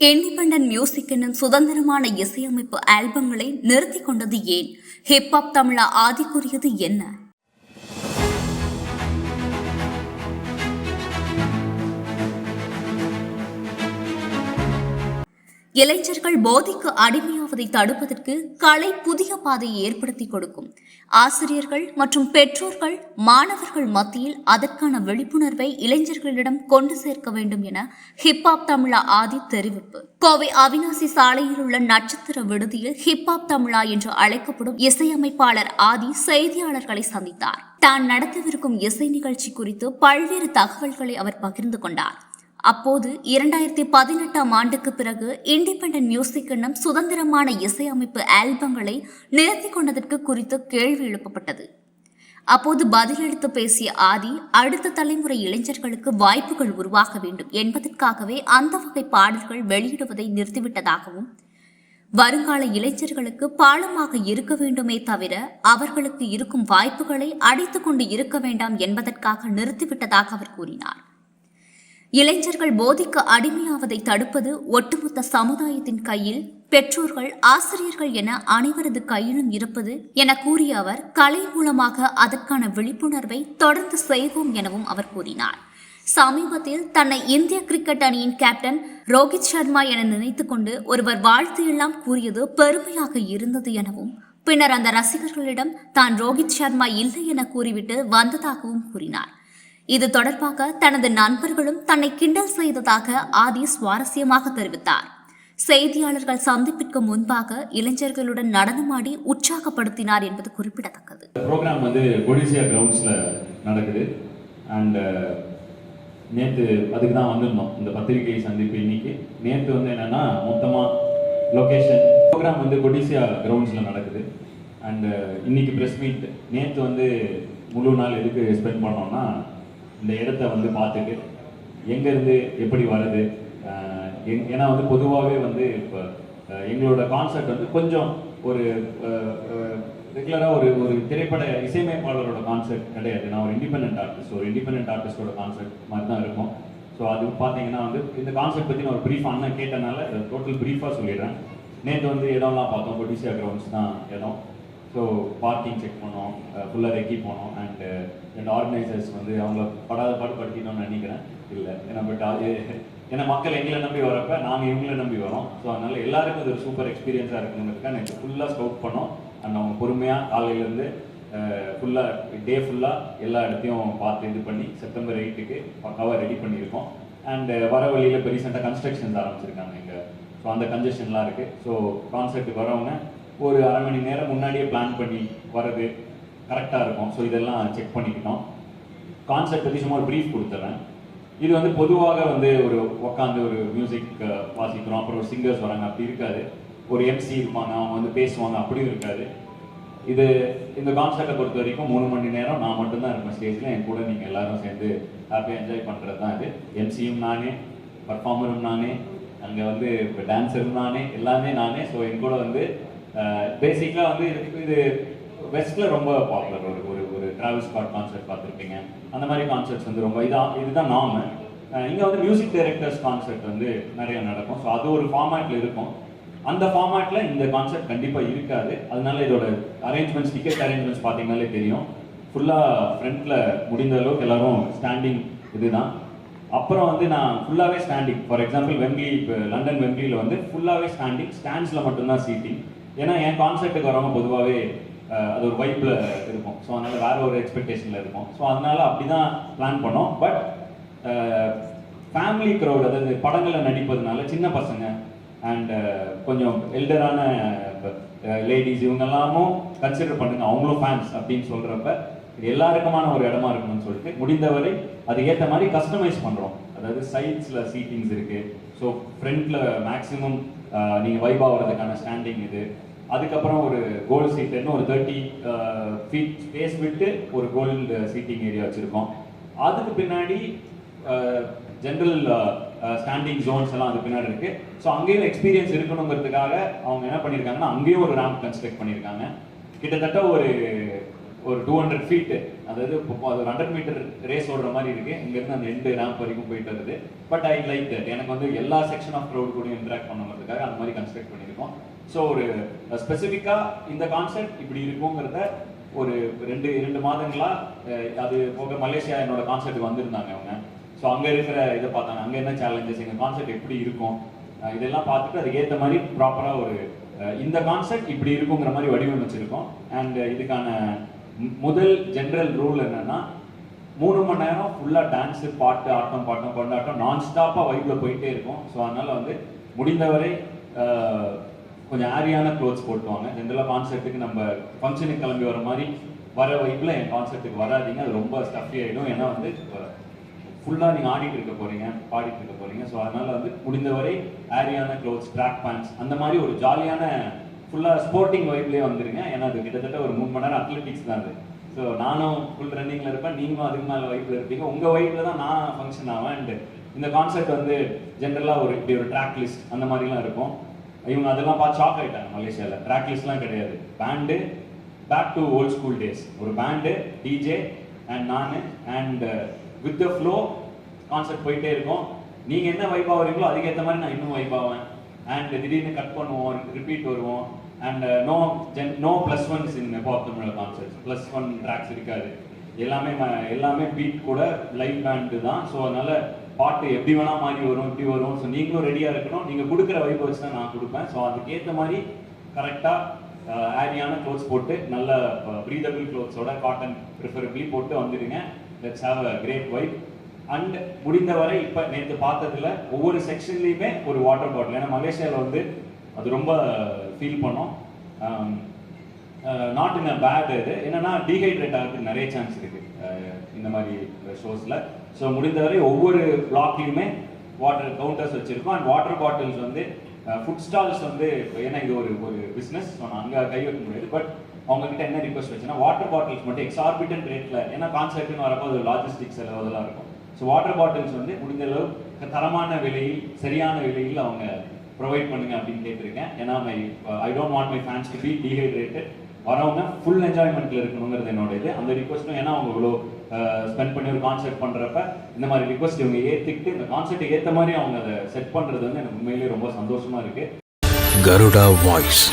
Independent music என்னும் சுதந்திரமான இசையமைப்பு ஆல்பங்களை நிறுத்திக் கொண்டது ஏன்? ஹிப்ஹாப் தமிழா ஆதிக்குரியது என்ன? இளைஞர்கள் போதைக்கு அடிமையாவதை தடுப்பதற்கு கலை புதிய பாதையை ஏற்படுத்தி கொடுக்கும். ஆசிரியர்கள் மற்றும் பெற்றோர்கள் மாணவர்கள் மத்தியில் அதற்கான விழிப்புணர்வை இளைஞர்களிடம் கொண்டு சேர்க்க வேண்டும் என ஹிப்ஹாப் தமிழா ஆதி தெரிவிப்பு. கோவை அவினாசி சாலையில் உள்ள நட்சத்திர விடுதியில் ஹிப்ஹாப் தமிழா என்று அழைக்கப்படும் இசையமைப்பாளர் ஆதி செய்தியாளர்களை சந்தித்தார். தான் நடத்தவிருக்கும் இசை நிகழ்ச்சி குறித்து பல்வேறு தகவல்களை அவர் பகிர்ந்து கொண்டார். அப்போது இரண்டாயிரத்தி பதினெட்டாம் ஆண்டுக்கு பிறகு இண்டிபெண்டன்ட் மியூசிக் என்னும் சுதந்திரமான இசையமைப்பு ஆல்பங்களை நிறுத்தி கொண்டதற்கு குறித்து கேள்வி எழுப்பப்பட்டது. அப்போது பதிலளித்து பேசிய ஆதி அடுத்த தலைமுறை இளைஞர்களுக்கு வாய்ப்புகள் உருவாக வேண்டும் என்பதற்காகவே அந்த வகை பாடல்கள் வெளியிடுவதை நிறுத்திவிட்டதாகவும் வருங்கால இளைஞர்களுக்கு பாலமாக இருக்க வேண்டுமே தவிர அவர்களுக்கு இருக்கும் வாய்ப்புகளை அடைத்துக் கொண்டு இருக்க வேண்டாம் என்பதற்காக நிறுத்திவிட்டதாக அவர் கூறினார். இளைஞர்கள் போதைக்கு அடிமையாவதை தடுப்பது ஒட்டுமொத்த சமுதாயத்தின் கையில் பெற்றோர்கள் ஆசிரியர்கள் என அனைவரது கையிலும் இருப்பது என கூறிய அவர் கலை மூலமாக அதற்கான விழிப்புணர்வை தொடர்ந்து செய்வோம் எனவும் அவர் கூறினார். சமீபத்தில் தன்னை இந்திய கிரிக்கெட் அணியின் கேப்டன் ரோஹித் சர்மா என நினைத்து கொண்டு ஒருவர் வாழ்த்து எல்லாம் கூறியது பெருமையாக இருந்தது எனவும் பின்னர் அந்த ரசிகர்களிடம் தான் ரோஹித் சர்மா இல்லை என கூறிவிட்டு வந்ததாகவும் கூறினார். இது தொடர்பாக தனது நண்பர்களும் தன்னை கிண்டல் செய்ததாக ஆதி சுவாரஸ்யமாக தெரிவித்தார். செய்தியாளர்கள் சந்திப்பிற்கு முன்பாக இளைஞர்களுடன் நடனமாடி உற்சாகப்படுத்தினார் என்பது குறிப்பிடத்தக்கது. ப்ரோக்ராம் வந்து கொடிசியா கிரவுண்ட்ஸில் நடக்குது. அண்ட் uh, நேற்று அதுக்கு தான் வந்திருந்தோம் இந்த பத்திரிகை சந்திப்பு இன்னைக்கு. நேற்று வந்து என்னன்னா மொத்தமாக லொக்கேஷன் ப்ரோக்ராம் வந்து கொடிசியா கிரவுண்ட்ஸில் நடக்குது. அண்ட் uh, இன்னைக்கு ப்ரெஸ் மீட் நேற்று வந்து முழு நாள் எதுக்கு ஸ்பெண்ட் பண்ணோம்னா இந்த இடத்த வந்து பார்த்துட்டு எங்கேருந்து எப்படி வருது ஏன்னா வந்து பொதுவாகவே வந்து இப்போ எங்களோட கான்செப்ட் வந்து கொஞ்சம் ஒரு ரெகுலராக ஒரு ஒரு திரைப்பட இசையமைப்பாளரோட கான்செப்ட் கிடையாது. நான் ஒரு இண்டிபெண்டன்ட் ஆர்டிஸ்ட் ஒரு இண்டிபெண்டன்ட் ஆர்டிஸ்டோட கான்செப்ட் மாதிரி தான் இருக்கும். ஸோ அது பார்த்தீங்கன்னா வந்து இந்த கான்செப்ட் பற்றி நான் ஒரு ப்ரீஃப் அண்ணன் கேட்டனால டோட்டல் ப்ரீஃபாக சொல்லிடுறேன். நேற்று வந்து இடம்லாம் பார்த்தோம் கொடிசியா கிரவுண்ட்ஸ் தான் இடம். ஸோ பார்க்கிங் செக் பண்ணோம் ஃபுல்லாக ரெக்கி போனோம் அண்டு ரெண்டு ஆர்கனைசர்ஸ் வந்து அவங்கள படாத பாடு நினைக்கிறேன். இல்லை ஏன்னா பட் ஏன்னா மக்கள் எங்களை நம்பி வரப்ப நாங்கள் இவங்கள நம்பி வரோம் ஸோ அதனால் எல்லாருக்கும் அது ஒரு சூப்பர் எக்ஸ்பீரியன்ஸாக இருக்கணுங்கிறதுக்காக எனக்கு ஃபுல்லாக ஸ்கவுட் பண்ணோம். அண்ட் அவங்க பொறுமையாக காலையிலேருந்து ஃபுல்லாக டே ஃபுல்லாக எல்லா இடத்தையும் பார்த்து இது பண்ணி செப்டம்பர் எயிட்டுக்கு பக்காவாக ரெடி பண்ணியிருக்கோம். அண்டு வர வழியில் இப்போ ரீசெண்டாக கன்ஸ்ட்ரக்ஷன்ஸ் ஆரம்பிச்சிருக்காங்க இங்கே. ஸோ அந்த கன்ஜெஷன்லாம் இருக்குது ஸோ கான்செப்ட் வரவங்க ஒரு அரை மணி நேரம் முன்னாடியே பிளான் பண்ணி வர்றது கரெக்டாக இருக்கும். ஸோ இதெல்லாம் செக் பண்ணிக்கிட்டோம். கான்செப்ட் பற்றி சும்மா ஒரு ப்ரீஃப் கொடுத்துறேன். இது வந்து பொதுவாக வந்து ஒரு உட்காந்து ஒரு மியூசிக் வாசிக்கிறோம். அப்புறம் ஒரு சிங்கர்ஸ் வராங்க. அப்படி இருக்காது. ஒரு எம்சி இருப்பாங்க. அவங்க வந்து பேசுவாங்க. அப்படியும் இருக்காது. இது இந்த கான்செப்டை பொறுத்த வரைக்கும் மூணு மணி நேரம் நான் மட்டும்தான் இருப்பேன் ஸ்டேஜில் என் கூட நீங்கள் எல்லாரும் சேர்ந்து ஹாப்பியாக என்ஜாய் பண்ணுறது தான் இது எம்சியும் நானே பர்ஃபார்மரும் நானே அங்கே வந்து இப்போ டான்ஸரும் நானே எல்லாமே நானே. ஸோ என் கூட வந்து பேசிக்காக வந்து இது இது வெஸ்ட்டில் ரொம்ப பாப்புலர் ஒரு ஒரு ஒரு டிராவல் ஸ்பாட் கான்செர்ட் பார்த்துருப்பீங்க. அந்த மாதிரி கான்செர்ட்ஸ் வந்து ரொம்ப இதான் இதுதான் நாம இங்கே வந்து மியூசிக் டைரக்டர்ஸ் கான்செர்ட் வந்து நிறைய நடக்கும். ஸோ அது ஒரு ஃபார்மேட்டில் இருக்கும். அந்த ஃபார்மேட்டில் இந்த கான்சர்ட் கண்டிப்பாக இருக்காது. அதனால இதோட அரேஞ்ச்மெண்ட்ஸ் டிக்கெட் அரேஞ்ச்மெண்ட்ஸ் பார்த்தீங்கனாலே தெரியும். ஃபுல்லாக ஃப்ரண்ட்டில் முடிந்த அளவுக்கு எல்லாரும் ஸ்டாண்டிங் இதுதான். அப்புறம் வந்து நான் ஃபுல்லாகவே ஸ்டாண்டிங் ஃபார் எக்ஸாம்பிள் வெம்ப்ளி இப்போ லண்டன் வெம்ப்ளியில் வந்து ஃபுல்லாகவே ஸ்டாண்டிங் ஸ்டாண்ட்ஸில் மட்டும்தான் சீட்டிங் ஏன்னா என் கான்செர்ட்டுக்கு வரவங்க பொதுவாகவே அது ஒரு வைப்பில் இருக்கும். ஸோ அதனால் வேறு ஒரு எக்ஸ்பெக்டேஷனில் இருக்கும். ஸோ அதனால் அப்படி தான் பிளான் பண்ணோம் பட் ஃபேமிலி க்ரௌட் அதாவது படங்களில் நடிப்பதுனால சின்ன பசங்க அண்ட் கொஞ்சம் எல்டரான லேடிஸ் இவங்க எல்லாமும் கன்சிடர் பண்ணுங்க. அவங்களும் ஃபேன்ஸ் அப்படின்னு சொல்கிறப்ப இது எல்லாருக்குமான ஒரு இடமா இருக்கணும்னு சொல்லிட்டு முடிந்தவரை அதுக்கு ஏற்ற மாதிரி கஸ்டமைஸ் பண்ணுறோம் அதாவது சைட்ஸில் சீட்டிங்ஸ் இருக்குது ஸோ ஃப்ரண்ட்டில் மேக்ஸிமம் நீங்கள் வைப் ஆகிறதுக்கான ஸ்டாண்டிங் இது. அதுக்கப்புறம் ஒரு கோல் சீட்டுன்னு ஒரு தேர்ட்டி ஃபீட் ஸ்பேஸ் விட்டு ஒரு கோல்டு சீட்டிங் ஏரியா வச்சுருக்கோம். அதுக்கு பின்னாடி ஜென்ரல் ஸ்டாண்டிங் ஜோன்ஸ் எல்லாம் அது பின்னாடி இருக்குது ஸோ அங்கேயும் எக்ஸ்பீரியன்ஸ் இருக்கணுங்கிறதுக்காக அவங்க என்ன பண்ணியிருக்காங்கன்னா அங்கேயும் ஒரு ரேம்ப் கன்ஸ்ட்ரக்ட் பண்ணியிருக்காங்க கிட்டத்தட்ட ஒரு ஒரு டூ ஹண்ட்ரட் ஃபீட்டு அதாவது அது ஒரு ஹண்ட்ரட் மீட்டர் ரேஸ் ஓடுற மாதிரி இருக்கு. இங்கேருந்து அந்த எண்டு ரேம்ப் வரைக்கும் போயிட்டு வருது. பட் ஐ லைக் தட் எனக்கு வந்து எல்லா செக்ஷன் ஆஃப் க்ரௌட் கூட இன்ட்ராக்ட் பண்ணுறதுக்காக அந்த மாதிரி கன்ஸ்ட்ரக்ட் பண்ணியிருக்கோம். ஸோ ஒரு ஸ்பெசிஃபிக்காக இந்த கான்செப்ட் இப்படி இருக்குங்கிறத ஒரு ரெண்டு இரண்டு மாதங்களா அது போக மலேசியா என்னோட கான்செப்ட் வந்திருந்தாங்க அவங்க. ஸோ அங்கே இருக்கிற இதை பார்த்தாங்க. அங்கே என்ன சேலஞ்சஸ் எங்கள் கான்செப்ட் எப்படி இருக்கும்? இதெல்லாம் பார்த்துட்டு அதுக்கு ஏற்ற மாதிரி ப்ராப்பராக ஒரு இந்த கான்செப்ட் இப்படி இருக்குங்கிற மாதிரி வடிவமைச்சிருக்கோம். அண்ட் இதுக்கான முதல் ஜென்ரல் ரூல் என்னன்னா மூணு மணி நேரம் ஃபுல்லாக டான்ஸு பாட்டு ஆட்டம் பாட்டம் கொண்டாட்டம் நான் ஸ்டாப்பாக வைப்பில் போயிட்டே இருக்கும். ஸோ அதனால் வந்து முடிந்தவரை கொஞ்சம் ஆரியான க்ளோத்ஸ் போட்டுவாங்க. ஜென்ரலாக கான்செர்ட்டுக்கு நம்ம ஃபங்க்ஷனுக்கு கிளம்பி வர மாதிரி வர வைப்பில் என் கான்செர்ட்டுக்கு வராதீங்க. அது ரொம்ப ஸ்டஃபி ஆகிடும் ஏன்னா வந்து ஃபுல்லாக நீங்கள் ஆடிட்டு இருக்க போகிறீங்க பாடிட்டு இருக்க போகிறீங்க ஸோ அதனால் வந்து முடிந்தவரை ஆரியான க்ளோத்ஸ் ட்ராக் பேண்ட்ஸ் அந்த மாதிரி ஒரு ஜாலியான ஃபுல்லாக ஸ்போர்ட்டிங் வைப்லேயே வந்துருங்க. ஏன்னா அது கிட்டத்தட்ட ஒரு மூணு மணி நேரம் அத்லெட்டிக்ஸ் தான் அது. ஸோ நானும் ஃபுல் ரன்னிங்கில் இருப்பேன். நீங்களும் அதுக்கு மேலே வைப்பில் இருப்பீங்க. உங்கள் வைப்பில் தான் நான் ஃபங்க்ஷன் ஆவேன். அண்ட் இந்த கான்செப்ட் வந்து ஜென்ரலாக ஒரு இப்படி ஒரு ட்ராக் லிஸ்ட் அந்த மாதிரிலாம் இருக்கும். இவங்க அதெல்லாம் பார்த்து ஷாக் ஆகிட்டாங்க மலேசியாவில் ட்ராக் லிஸ்ட்லாம் கிடையாது. Band back to old school days ஒரு பேண்டு டிஜே அண்ட் நான் and with the flow concept போயிட்டே இருக்கும். நீங்கள் என்ன வைப்பாக ஆகுறீங்களோ அதுக்கேற்ற மாதிரி நான் இன்னும் வைப்பாவேன் ஆவேன். அண்ட் திடீர்னு கட் பண்ணுவோம் ரிப்பீட் வருவோம். And no gen no plus ones in pop Tamil concerts plus one tracks இருக்காது எல்லாமே ம- எல்லாமே பீட் கூட லைவ் பேண்டு தான். ஸோ அதனால பாட்டு எப்படி வேணா மாறி வரும் இப்படி வரும். ஸோ நீங்களும் ரெடியாக இருக்கணும். நீங்கள் கொடுக்குற வைப் வச்சு தான் நான் கொடுப்பேன். ஸோ அதுக்கேற்ற மாதிரி கரெக்டாக ஆரியான க்ளோத்ஸ் போட்டு நல்ல ப்ரீதபிள் க்ளோத்ஸோட காட்டன் ப்ரிஃபரபிளி போட்டு வந்துடுங்க. Let's have a great vibe and முடிந்தவரை இப்போ நேற்று பார்த்ததுல ஒவ்வொரு செக்ஷன்லேயுமே ஒரு வாட்டர் பாட்டில் ஏன்னா மலேசியாவில் வந்து அது ரொம்ப ஃபீல் பண்ணோம். நாட் இன் அ பேட் இது. என்னன்னா டீஹைட்ரேட் ஆகிறதுக்கு நிறைய சான்ஸ் இருக்கு. Uh, இந்த மாதிரி ஷோஸில் ஸோ முடிந்தவரை ஒவ்வொரு பிளாக்லையுமே வாட்டர் கவுண்டர்ஸ் வச்சுருக்கோம். அண்ட் வாட்டர் பாட்டில்ஸ் வந்து uh, ஃபுட் ஸ்டால்ஸ் வந்து ஏன்னா இது ஒரு ஒரு பிஸ்னஸ் ஸோ நான் அங்கே கை வைக்க முடியாது. பட் அவங்ககிட்ட என்ன ரிக்வஸ்ட் வச்சுன்னா வாட்டர் பாட்டில்ஸ் மட்டும் எக்ஸார்பிட்டன் ரேட்டில் ஏன்னா கான்செப்ட்னு வரப்போ அது லாஜிஸ்டிக்ஸ் செலவு அதெல்லாம் இருக்கும். ஸோ வாட்டர் பாட்டில்ஸ் வந்து முடிந்த அளவு தரமான விலையில் சரியான விலையில் அவங்க ப்ரொவைட் பண்ணுங்க அப்படின்னு கேட்டிருக்கேன். ஏன்னா my I don't want my fans to be dehydrated வரவங்க ஃபுல் என்ஜாய்மெண்ட்ல இருக்கணுங்கிறது என்னோட இது. அந்த ரிக்வஸ்ட்டும் ஏன்னா அவங்க இவ்வளோ uh, ஸ்பெண்ட் பண்ணி ஒரு கான்செர்ட் பண்றப்ப இந்த மாதிரி ரிக்வஸ்ட் இவங்க ஏத்துக்கிட்டு இந்த கான்செர்ட் ஏத்த மாதிரி அவங்க அதை செட் பண்றது வந்து எனக்கு உண்மையிலேயே ரொம்ப சந்தோஷமா இருக்கு. கருடா வாய்ஸ்.